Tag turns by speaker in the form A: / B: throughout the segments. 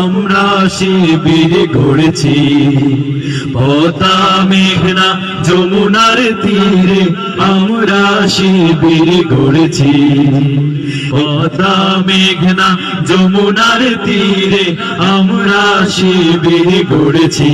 A: আমরা শিবির গড়েছি। পদ্মা মেঘনা যমুনার তীরে আমরা শিবির ঘুরেছি পদ্মা মেঘনা যমুনার তীরে আমরা শিবির গড়েছি।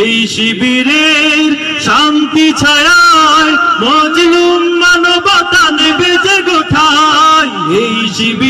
A: এই শিবিরের শান্তি ছায়ায় মজলুম মানবতা নেবে যে গোঠায়। এই শিবিরের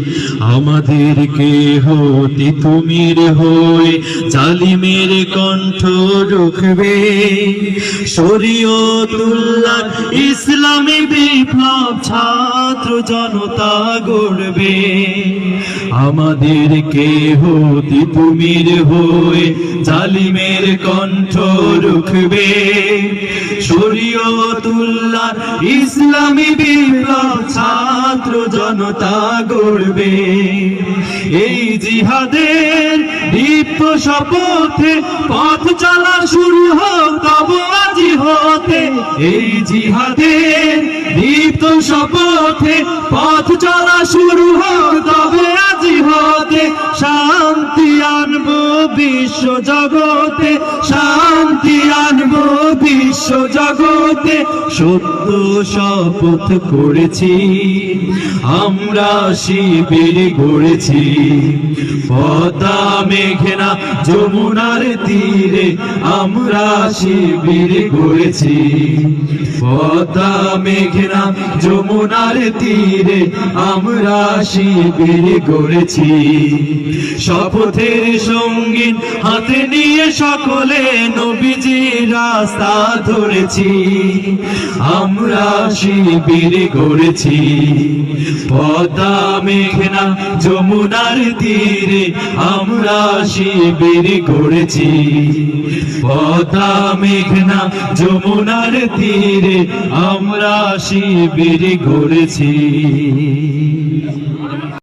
A: আমাদেরকে হতে তুমির হয়ে জালিমের কণ্ঠ রুখবে। শরীয়তুল্লাহ ইসলামী বিপ্লব ছাত্র জনতা গড়বে। আমাদেরকে হতে তুমির হয়ে জালিমের কণ্ঠ রুখবে। শরীয়তুল্লাহ ইসলামী বিপ্লব ছাত্র জনতা গড়বে। এই জিহাদের দীপ্ত শপথে পথ চলা শুরু হোক, তব আজি হতে। এই জিহাদের দীপ্ত শপথে পথ চলা শুরু হোক, তবে আজি হতে। শান্তি আনব বিশ্ব জগতে, শান্তি আনব বিশ্ব জগতে, সত্য শপথ করেছি। আমরা শিবির গড়েছি। পদ্মা, মেঘনা, যমুনার তীরে আমরা শিবির গড়েছি। পদ্মা, মেঘনা, যমুনার তীরে আমরা শিবির গড়েছি। শপথের সঙ্গীন হাতে নিয়ে সকলে নবীজি রাস্তা ধরেছি, আমরা শিবির গড়েছি। পদ্মা, মেঘনা, যমুনার তীরে আমরা শিবির গড়েছি। পদ্মা, মেঘনা, যমুনার তীরে আমরা শিবির গড়েছি।